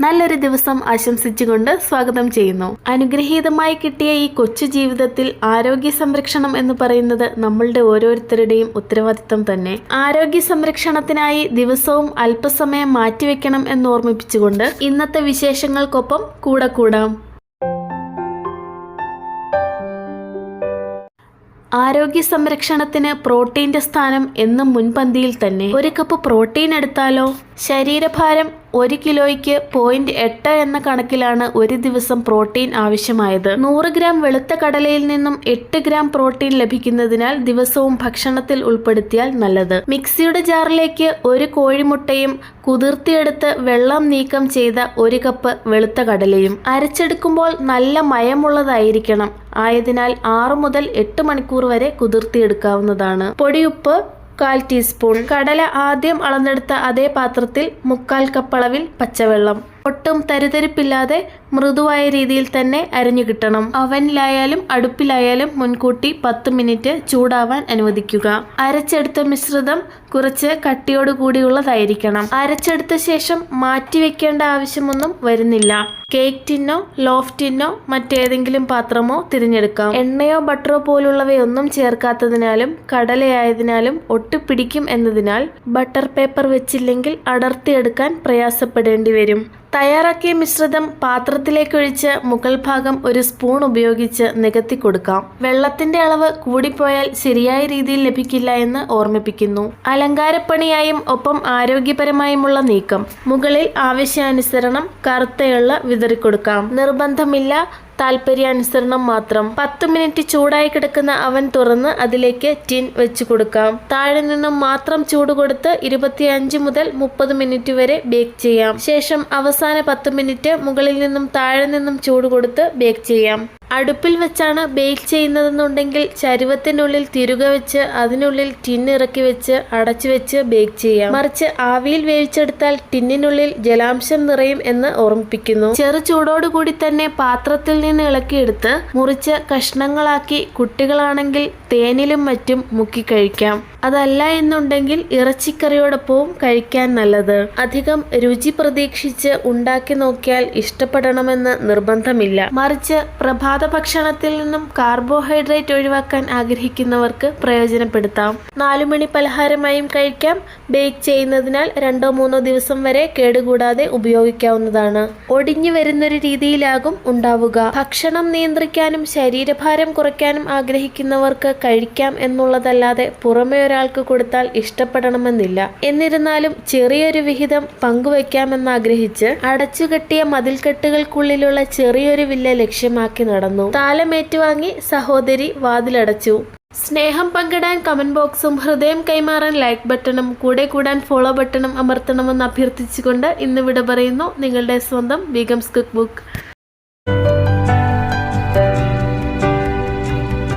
നല്ലൊരു ദിവസം ആശംസിച്ചുകൊണ്ട് സ്വാഗതം ചെയ്യുന്നു. അനുഗ്രഹീതമായി കിട്ടിയ ഈ കൊച്ചു ജീവിതത്തിൽ ആരോഗ്യ സംരക്ഷണം എന്ന് പറയുന്നത് നമ്മളുടെ ഓരോരുത്തരുടെയും ഉത്തരവാദിത്തം തന്നെ. ആരോഗ്യ സംരക്ഷണത്തിനായി ദിവസവും അല്പസമയം മാറ്റിവെക്കണം എന്ന് ഓർമ്മിപ്പിച്ചുകൊണ്ട് ഇന്നത്തെ വിശേഷങ്ങൾക്കൊപ്പം കൂടെ കൂടാം. ആരോഗ്യ സംരക്ഷണത്തിന് പ്രോട്ടീന്റെ സ്ഥാനം എന്നും മുൻപന്തിയിൽ തന്നെ. ഒരു കപ്പ് പ്രോട്ടീൻ എടുത്താലോ? ശരീരഭാരം ഒരു കിലോയ്ക്ക് പോയിന്റ് എട്ട് എന്ന കണക്കിലാണ് ഒരു ദിവസം പ്രോട്ടീൻ ആവശ്യമായത്. നൂറ് ഗ്രാം വെളുത്ത കടലയിൽ നിന്നും എട്ട് ഗ്രാം പ്രോട്ടീൻ ലഭിക്കുന്നതിനാൽ ദിവസവും ഭക്ഷണത്തിൽ ഉൾപ്പെടുത്തിയാൽ നല്ലത്. മിക്സിയുടെ ജാറിലേക്ക് ഒരു കോഴിമുട്ടയും കുതിർത്തിയെടുത്ത് വെള്ളം നീക്കം ചെയ്ത ഒരു കപ്പ് വെളുത്ത കടലയും അരച്ചെടുക്കുമ്പോൾ നല്ല മയമുള്ളതായിരിക്കണം. ആയതിനാൽ ആറു മുതൽ എട്ട് മണിക്കൂർ വരെ കുതിർത്തിയെടുക്കാവുന്നതാണ്. പൊടിയുപ്പ് കാൽ ടീസ്പൂൺ. കടല ആദ്യം അളന്നെടുത്ത അതേ പാത്രത്തിൽ മുക്കാൽ കപ്പ് അളവിൽ പച്ചവെള്ളം. ഒട്ടും തരിതരിപ്പില്ലാതെ മൃദുവായ രീതിയിൽ തന്നെ അരിഞ്ഞു കിട്ടണം. അവനിലായാലും അടുപ്പിലായാലും മുൻകൂട്ടി പത്ത് മിനിറ്റ് ചൂടാവാൻ അനുവദിക്കുക. അരച്ചെടുത്ത മിശ്രിതം കുറച്ച് കട്ടിയോടുകൂടിയുള്ളതായിരിക്കണം. അരച്ചെടുത്ത ശേഷം മാറ്റിവെക്കേണ്ട ആവശ്യമൊന്നും വരുന്നില്ല. കേക്ക് ടിന്നോ ലോഫ് ടിന്നോ മറ്റേതെങ്കിലും പാത്രമോ തിരഞ്ഞെടുക്കാം. എണ്ണയോ ബട്ടറോ പോലുള്ളവയൊന്നും ചേർക്കാത്തതിനാലും കടലയായതിനാലും ഒട്ടിപ്പിടിക്കും എന്നതിനാൽ ബട്ടർ പേപ്പർ വെച്ചില്ലെങ്കിൽ അടർത്തിയെടുക്കാൻ പ്രയാസപ്പെടേണ്ടി വരും തയ്യാറാക്കിയ മിശ്രിതം പാത്രത്തിലേക്ക് ഒഴിച്ച് മുകൾ ഭാഗം ഒരു സ്പൂൺ ഉപയോഗിച്ച് നികത്തി കൊടുക്കാം. വെള്ളത്തിന്റെ അളവ് കൂടിപ്പോയാൽ ശരിയായ രീതിയിൽ ലഭിക്കില്ല എന്ന് ഓർമ്മിപ്പിക്കുന്നു. അലങ്കാരപ്പണിയായും ഒപ്പം ആരോഗ്യപരമായുമുള്ള നീക്കം. മുകളിൽ ആവശ്യാനുസരണം കറുത്തയുള്ള വിതറിക്കൊടുക്കാം. നിർബന്ധമില്ല താല്പര്യാനുസരണം മാത്രം. പത്ത് മിനിറ്റ് ചൂടായി കിടക്കുന്ന അവൻ തുറന്ന് അതിലേക്ക് ടിൻ വെച്ച് കൊടുക്കാം. താഴെ നിന്നും മാത്രം ചൂട് കൊടുത്ത് ഇരുപത്തിയഞ്ച് മുതൽ മുപ്പത് മിനിറ്റ് വരെ ബേക്ക് ചെയ്യാം. ശേഷം അവസാന പത്ത് മിനിറ്റ് മുകളിൽ നിന്നും താഴെ നിന്നും ചൂട് കൊടുത്ത് ബേക്ക് ചെയ്യാം. അടുപ്പിൽ വെച്ചാണ് ബേക്ക് ചെയ്യുന്നതെന്നുണ്ടെങ്കിൽ ചരുവത്തിനുള്ളിൽ തിരുക വെച്ച് അതിനുള്ളിൽ ടിൻ ഇറക്കി വെച്ച് അടച്ചു വെച്ച് ബേക്ക് ചെയ്യാം. മറിച്ച് ആവിയിൽ വേവിച്ചെടുത്താൽ ടിന്നിനുള്ളിൽ ജലാംശം നിറയും എന്ന് ഓർമ്മിപ്പിക്കുന്നു. ചെറു ചൂടോടുകൂടി തന്നെ പാത്രത്തിൽ നിന്ന് ഇളക്കിയെടുത്ത് മുറിച്ച് കഷ്ണങ്ങളാക്കി കുട്ടികളാണെങ്കിൽ തേനിലും മറ്റും മുക്കി കഴിക്കാം. അതല്ല എന്നുണ്ടെങ്കിൽ ഇറച്ചിക്കറിയോടൊപ്പവും കഴിക്കാൻ നല്ലത്. അധികം രുചി പ്രതീക്ഷിച്ച് ഉണ്ടാക്കി നോക്കിയാൽ ഇഷ്ടപ്പെടണമെന്ന് നിർബന്ധമില്ല. മറിച്ച് പ്രഭാത ഭക്ഷണത്തിൽ നിന്നും കാർബോഹൈഡ്രേറ്റ് ഒഴിവാക്കാൻ ആഗ്രഹിക്കുന്നവർക്ക് പ്രയോജനപ്പെടുത്താം. നാലുമണി പലഹാരമായും കഴിക്കാം. ബേക്ക് ചെയ്യുന്നതിനാൽ രണ്ടോ മൂന്നോ ദിവസം വരെ കേടുകൂടാതെ ഉപയോഗിക്കാവുന്നതാണ്. ഒടിഞ്ഞു വരുന്നൊരു രീതിയിലാകും ഉണ്ടാവുക. ഭക്ഷണം നിയന്ത്രിക്കാനും ശരീരഭാരം കുറയ്ക്കാനും ആഗ്രഹിക്കുന്നവർക്ക് കഴിക്കാം എന്നുള്ളതല്ലാതെ പുറമെ ഒരാൾക്ക് കൊടുത്താൽ ഇഷ്ടപ്പെടണമെന്നില്ല. എന്നിരുന്നാലും ചെറിയൊരു വിഹിതം പങ്കുവെക്കാമെന്നാഗ്രഹിച്ച് അടച്ചുകെട്ടിയ മതിൽക്കെട്ടുകൾക്കുള്ളിലുള്ള ചെറിയൊരു വില്ല ലക്ഷ്യമാക്കി നടന്നു. താലമേറ്റുവാങ്ങി സഹോദരി വാതിലടച്ചു. സ്നേഹം പങ്കിടാൻ കമന്റ് ബോക്സും ഹൃദയം കൈമാറാൻ ലൈക്ക് ബട്ടണും കൂടെ കൂടാൻ ഫോളോ ബട്ടണും അമർത്തണമെന്ന് അഭ്യർത്ഥിച്ചുകൊണ്ട് ഇന്ന് വിട പറയുന്നു നിങ്ങളുടെ സ്വന്തം ബീഗംസ് കുക്ക് ബുക്ക്.